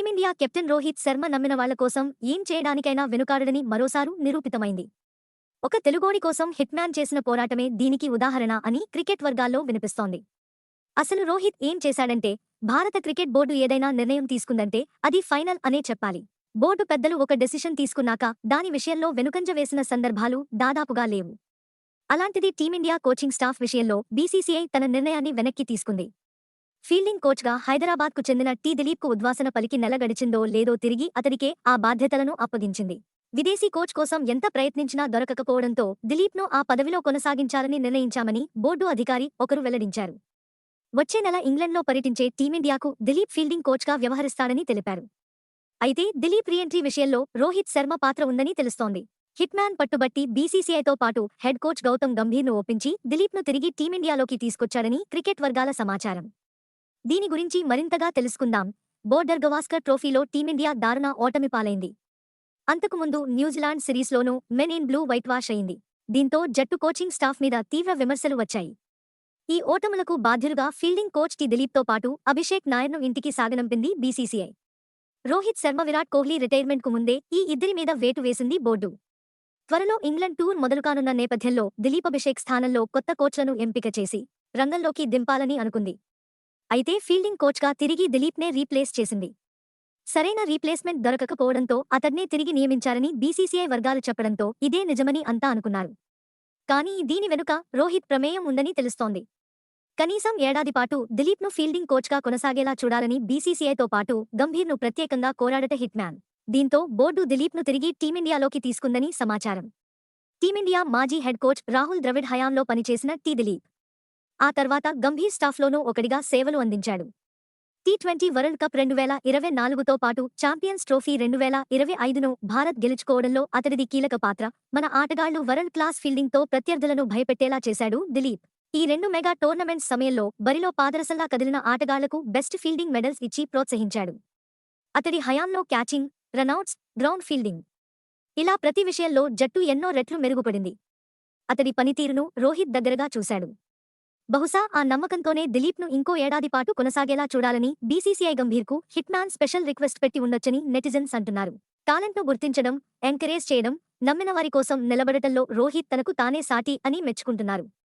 Team India captain Rohit Sharma నమ్మిన వాళ్ళ కోసం ఏం చేయడానికైనా వెనుకాడడని మరోసారు నిరూపితమైంది. ఒక తెలుగోడి కోసం హిట్మ్యాన్ చేసిన పోరాటమే దీనికి ఉదాహరణ అని క్రికెట్ వర్గాల్లో వినిపిస్తోంది. అసలు రోహిత్ ఏం చేశాడంటే భారత క్రికెట్ బోర్డు ఏదైనా నిర్ణయం తీసుకుందంటే అది ఫైనల్ అనే చెప్పాలి. బోర్డు పెద్దలు ఒక డెసిషన్ తీసుకున్నాక దాని విషయంలో వెనుకంజ వేసిన సందర్భాలు దాదాపుగా లేవు. అలాంటిది టీమిండియా కోచింగ్ స్టాఫ్ విషయంలో బీసీసీఐ తన నిర్ణయాన్ని వెనక్కి తీసుకుంది. ఫీల్డింగ్ కోచ్గా హైదరాబాద్కు చెందిన టీ. దిలీప్కు ఉద్వాసన పలికి నెల గడిచిందో లేదో తిరిగి అతడికే ఆ బాధ్యతలను అప్పగించింది. విదేశీ కోచ్ కోసం ఎంత ప్రయత్నించినా దొరకకపోవడంతో దిలీప్ను ఆ పదవిలో కొనసాగించాలని నిర్ణయించామని బోర్డు అధికారి ఒకరు వెల్లడించారు. వచ్చే నెల ఇంగ్లండ్లో పర్యటించే టీమిండియాకు దిలీప్ ఫీల్డింగ్ కోచ్గా వ్యవహరిస్తాడని తెలిపారు. అయితే దిలీప్ రీఎంట్రీ విషయంలో రోహిత్ శర్మ పాత్ర ఉందని తెలుస్తోంది. హిట్మ్యాన్ పట్టుబట్టి బీసీసీఐతో పాటు హెడ్ కోచ్ గౌతమ్ గంభీర్ను ఒప్పించి దిలీప్ను తిరిగి టీమిండియాలోకి తీసుకొచ్చాడని క్రికెట్ వర్గాల సమాచారం. దీని గురించి మరింతగా తెలుసుకుందాం. బోర్డర్ గవాస్కర్ ట్రోఫీలో టీమిండియా దారుణ ఓటమి పాలైంది. అంతకుముందు న్యూజిలాండ్ సిరీస్లోనూ men in blue white wash అయింది. దీంతో జట్టు కోచింగ్ స్టాఫ్ మీద తీవ్ర విమర్శలు వచ్చాయి. ఈ ఓటములకు బాధ్యులుగా ఫీల్డింగ్ కోచ్ టి దిలీప్తో పాటు అభిషేక్ నాయర్ను ఇంటికి సాగనంపింది బీసీసీఐ. రోహిత్ శర్మ విరాట్ కోహ్లీ రిటైర్మెంట్కు ముందే ఈ ఇద్దరి మీద వేటు వేసింది బోర్డు. త్వరలో ఇంగ్లండ్ టూర్ మొదలుకానున్న నేపథ్యంలో దిలీప్ అభిషేక్ స్థానంలో కొత్త కోచ్లను ఎంపిక చేసి రంగంలోకి దింపాలని అనుకుంది. అయితే ఫీల్డింగ్ కోచ్గా తిరిగి దిలీప్నే రీప్లేస్ చేసింది. సరైన రీప్లేస్మెంట్ దొరకకపోవడంతో అతడ్నే తిరిగి నియమించారని బీసీసీఐ వర్గాలు చెప్పడంతో ఇదే నిజమని అంతా అనుకున్నారు. కానీ దీని వెనుక రోహిత్ ప్రమేయం ఉందని తెలుస్తోంది. కనీసం ఏడాది పాటు దిలీప్ను ఫీల్డింగ్ కోచ్గా కొనసాగేలా చూడాలని బీసీసీఐతో పాటు గంభీర్ను ప్రత్యేకంగా కోరాడట హిట్మ్యాన్. దీంతో బోర్డు దిలీప్ను తిరిగి టీమిండియాలోకి తీసుకుందని సమాచారం. టీమిండియా మాజీ హెడ్ కోచ్ రాహుల్ ద్రవిడ్ హయాంలో పనిచేసిన టీ దిలీప్. ఆ తర్వాత గంభీర్ స్టాఫ్లోనూ ఒకడిగా సేవలు అందించాడు. టీ ట్వంటీ వరల్డ్ కప్ రెండు వేల ఇరవై నాలుగుతో పాటు ఛాంపియన్స్ ట్రోఫీ రెండు వేల ఇరవై ఐదును భారత్ గెలుచుకోవడంలో అతడిది కీలక పాత్ర. మన ఆటగాళ్ళు వరల్డ్ క్లాస్ ఫీల్డింగ్తో ప్రత్యర్థులను భయపెట్టేలా చేశాడు దిలీప్. ఈ రెండు మెగా టోర్నమెంట్ సమయంలో బరిలో పాదరసల్లా కదిలిన ఆటగాళ్ళకు బెస్ట్ ఫీల్డింగ్ మెడల్స్ ఇచ్చి ప్రోత్సహించాడు. అతడి హయాంలో క్యాచింగ్ రనౌట్స్ గ్రౌండ్ ఫీల్డింగ్. ఇలా ప్రతి విషయంలో జట్టు ఎన్నో రెట్లు మెరుగుపడింది. అతడి పనితీరును రోహిత్ దగ్గరగా చూశాడు. బహుశా ఆ నమ్మకంతోనే దిలీప్ను ఇంకో ఏడాది పాటు కొనసాగేలా చూడాలని బీసీసీఐ గంభీర్కు హిట్మ్యాన్ స్పెషల్ రిక్వెస్ట్ పెట్టి ఉండొచ్చని నెటిజన్స్ అంటున్నారు. టాలెంట్ను గుర్తించడం ఎంకరేజ్ చేయడం నమ్మిన వారి కోసం నిలబడటంలో రోహిత్ తనకు తానే సాటి అని మెచ్చుకుంటున్నారు.